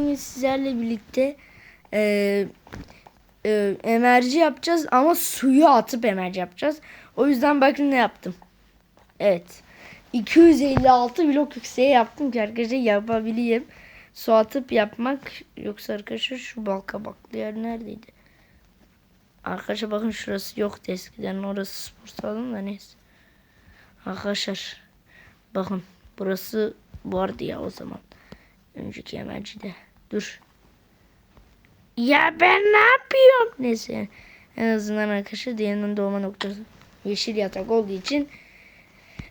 bugün sizlerle birlikte e, e, emerci yapacağız ama suyu atıp emerci yapacağız. O yüzden bakın ne yaptım. Evet. 256 blok yükseğe yaptım ki arkadaşlar yapabileyim. Su atıp yapmak yoksa arkadaşlar şu bal kabaklı yer neredeydi? Arkadaşlar bakın şurası yoktu eskiden orası spor salonu da neyse. Arkadaşlar bakın burası vardı ya o zaman. Önceki emercide. Dur. Ya ben ne yapıyorum? Neyse. En azından arkadaşlar diğerinin doğma noktası yeşil yatak olduğu için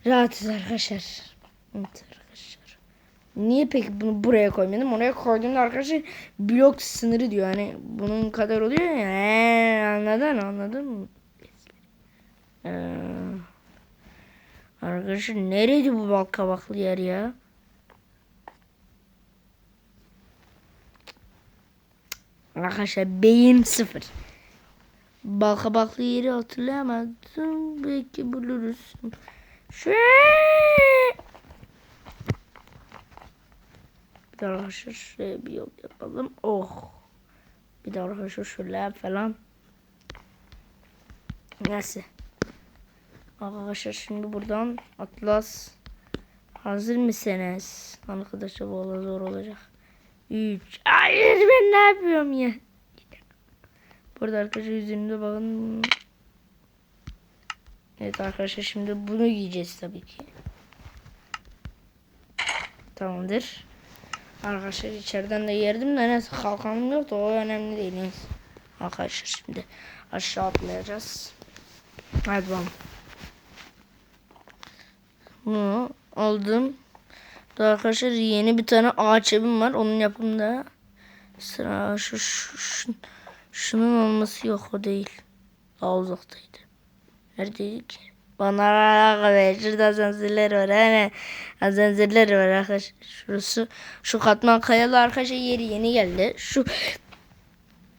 rahatız arkadaşlar. Evet arkadaşlar. Niye peki bunu buraya koymadım? Oraya koyduğumda arkadaşlar blok sınırı diyor. Hani bunun kadar oluyor ya. Ee, anladın anladın mı? Ee, arkadaşlar nereydi bu bal kabaklı yer ya? Arkadaşlar beyin sıfır. Balkabaklı yeri hatırlayamadım. Belki buluruz. Şöyle. Bir daha arkadaşlar şöyle bir yol yapalım. Oh. Bir daha arkadaşlar şöyle falan. Neyse. Arkadaşlar şimdi buradan Atlas. Hazır mısınız? Arkadaşlar bu zor olacak. 3. Hayır ben ne yapıyorum ya? Burada arkadaşlar yüzünde bakın. Evet arkadaşlar şimdi bunu giyeceğiz tabii ki. Tamamdır. Arkadaşlar içeriden de yerdim de neyse kalkanım yoktu o önemli değil. Neyse. Arkadaşlar şimdi aşağı atlayacağız. Hadi bakalım. Bunu aldım. Daha arkadaşlar yeni bir tane ağaç evim var. Onun yapımında sıra şu, şu, şu şunun olması yok o değil. Daha uzaktaydı. Neredeydi ki? Bana alakalı. Şurada asansörler var. Hani asansörler var arkadaşlar. Şurası şu katman kayalı arkadaşlar yeri yeni geldi. Şu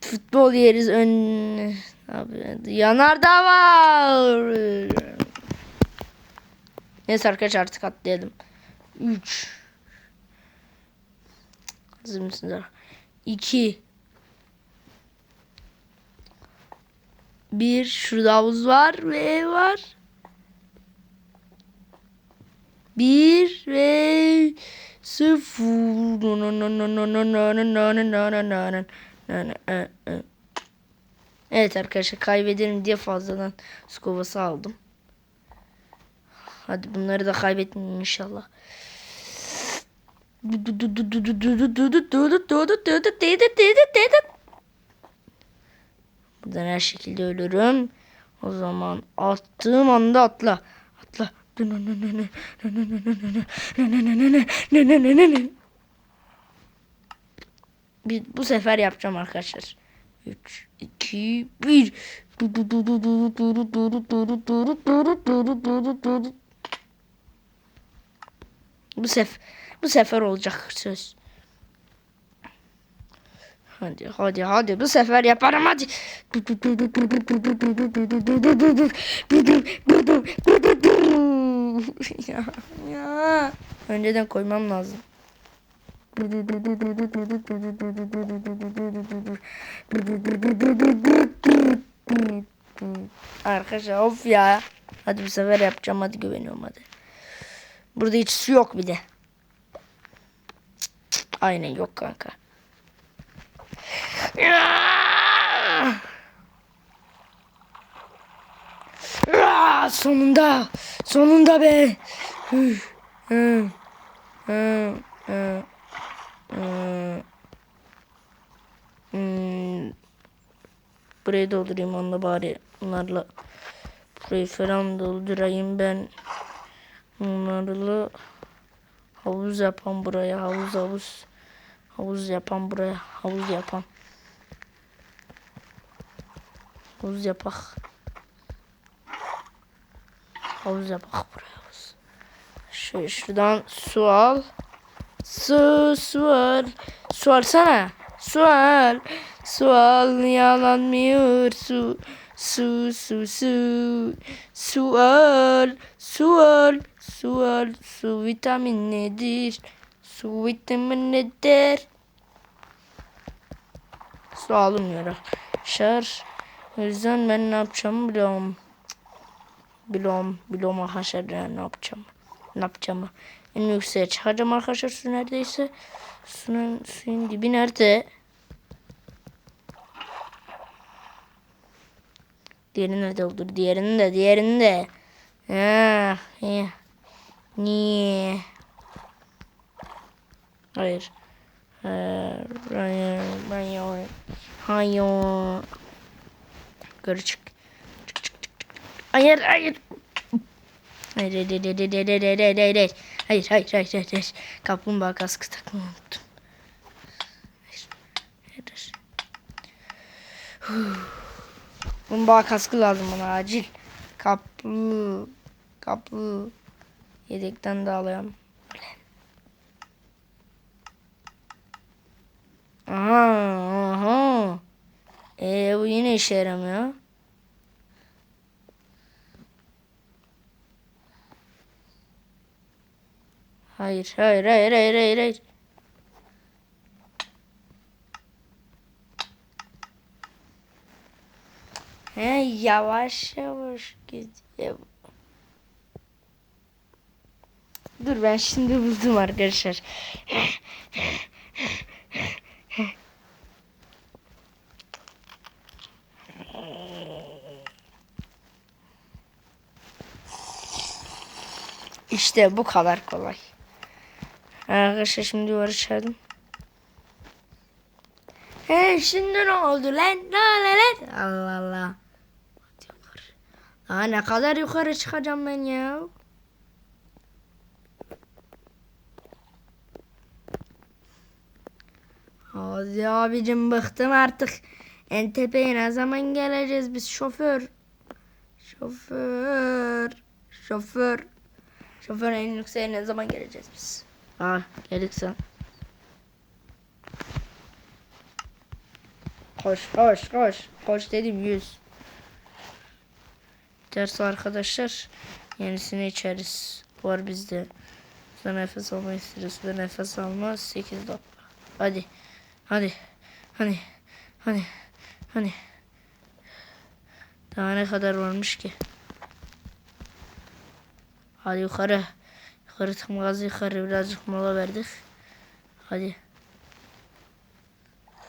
futbol yeriz ön abi yanardağ var. Neyse arkadaşlar artık atlayalım. 3 Hazır mısınız? 2 Bir şurada havuz var ve var. Bir ve sıfır. Evet arkadaşlar kaybederim diye fazladan skovası aldım. Hadi bunları da kaybetmeyeyim inşallah. Buradan her şekilde ölürüm. O zaman attığım anda atla. Atla. Bir, bu sefer yapacağım arkadaşlar. 3, 2, 1. Bu sefer bu sefer olacak söz. Hadi hadi hadi bu sefer yaparım hadi. ya, ya. Önceden koymam lazım. Arkadaşlar of ya. Hadi bu sefer yapacağım hadi güveniyorum hadi. Burada hiç su yok bir de. Aynen yok kanka. Sonunda. Sonunda be. Burayı doldurayım onunla bari. Bunlarla burayı falan doldurayım ben. Bunlarla havuz yapan buraya havuz havuz. Havuz yapan buraya havuz yapan. Havuz yapak. Havuz yapak buraya havuz. Şöyle şuradan su al. Su su al. Su alsana. Su al. Su al yalanmıyor su. Su su su. Su al. Su al. Su al. Su vitamin nedir? Su vitamin nedir? su alınmıyor arkadaşlar. O yüzden ben ne yapacağımı biliyorum. Bilom, bilom arkadaşlar ne yapacağım. Ne yapacağımı. En yükseğe çıkacağım arkadaşlar su neredeyse. Suyun, suyun dibi nerede? Diğeri nerede olur? Diğerini de, diğerini de. Ha, iyi. Niye? Hayır. Hayır, hayır, hayır. Yukarı çık. Çık, çık, çık. Hayır, hayır. Hayır, hayır, hayır, hayır, hayır, hayır, hayır, hayır, hayır. Hayır, hayır, hayır, hayır. Kaplumbağa kaskı takmayı unuttum. Hayır, hayır. Kaplumbağa kaskı lazım bana acil. Kaplı, kaplı. Yedekten de alayım. Aha, aha. Ee, bu yine işe yaramıyor. Hayır, hayır, hayır, hayır, hayır, hayır. He, yavaş yavaş gidiyor. Dur ben şimdi buldum arkadaşlar. İşte bu kadar kolay. Arkadaşlar şimdi duvarı çağırdım. He şimdi ne oldu lan? Ne lan? Allah Allah. Daha ne kadar yukarı çıkacağım ben ya? Hadi abicim bıktım artık. En tepeye ne zaman geleceğiz biz şoför? Şoför. Şoför. Şoför yükseğe ne zaman geleceğiz biz? Aa geldik sen. Koş koş koş. Koş dedim yüz. Ders arkadaşlar. Yenisini içeriz. Var bizde. Suda nefes alma isteriz. Suda nefes alma 8 dakika. Hadi. Hadi. Hani. Hani. Hani. Daha ne kadar varmış ki? Hadi yukarı. Yukarı tam gazı yukarı birazcık mola verdik. Hadi.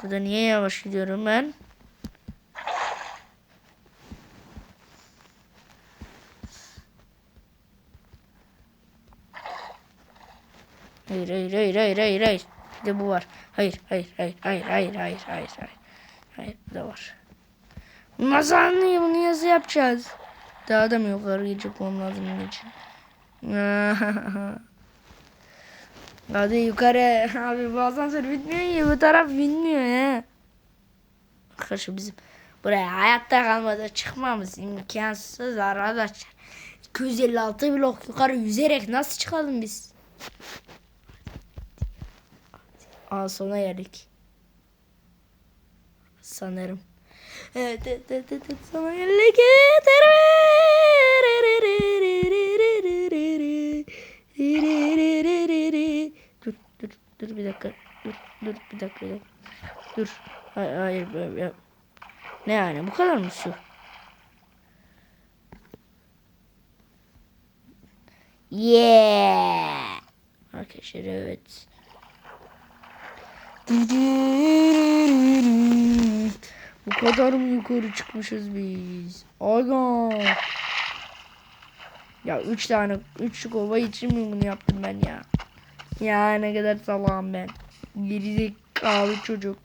Burada niye yavaş gidiyorum ben? Hayır hayır hayır hayır hayır hayır. Bir de bu var. Hayır hayır hayır hayır hayır hayır hayır hayır. Hayır bu da var. Nasıl anlayayım bunu yazı yapacağız? Daha da mı yukarı gidecek lazım bunun için? Hadi yukarı. Abi bu asansör bitmiyor ya. Bu taraf bitmiyor ya. Arkadaşlar bizim buraya hayatta kalmadı çıkmamız imkansız arkadaşlar. 256 blok yukarı yüzerek nasıl çıkalım biz? Aa sona geldik. Sanırım. Evet, evet, evet, evet, sona geldik. Dur, Dur, dur bir dakika. Dakika. Dur. Hayır, hayır, böyle. Ne yani? Bu kadar mı su? Yeah. Arkadaşlar evet. Bu kadar mı yukarı çıkmışız biz? Aga. Ya üç tane, üç kova için mi bunu yaptım ben ya? Ya ne kadar salağım ben. Gerizekalı çocuk.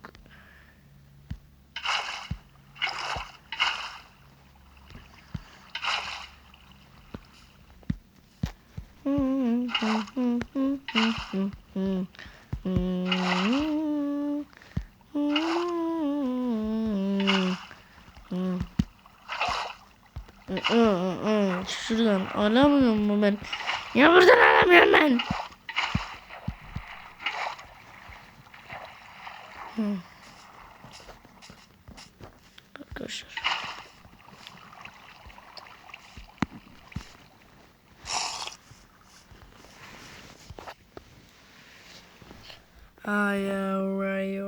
Şuradan alamıyorum mu ben? Ya buradan alamıyorum ben. Hmm. Arkadaşlar. I, uh, right,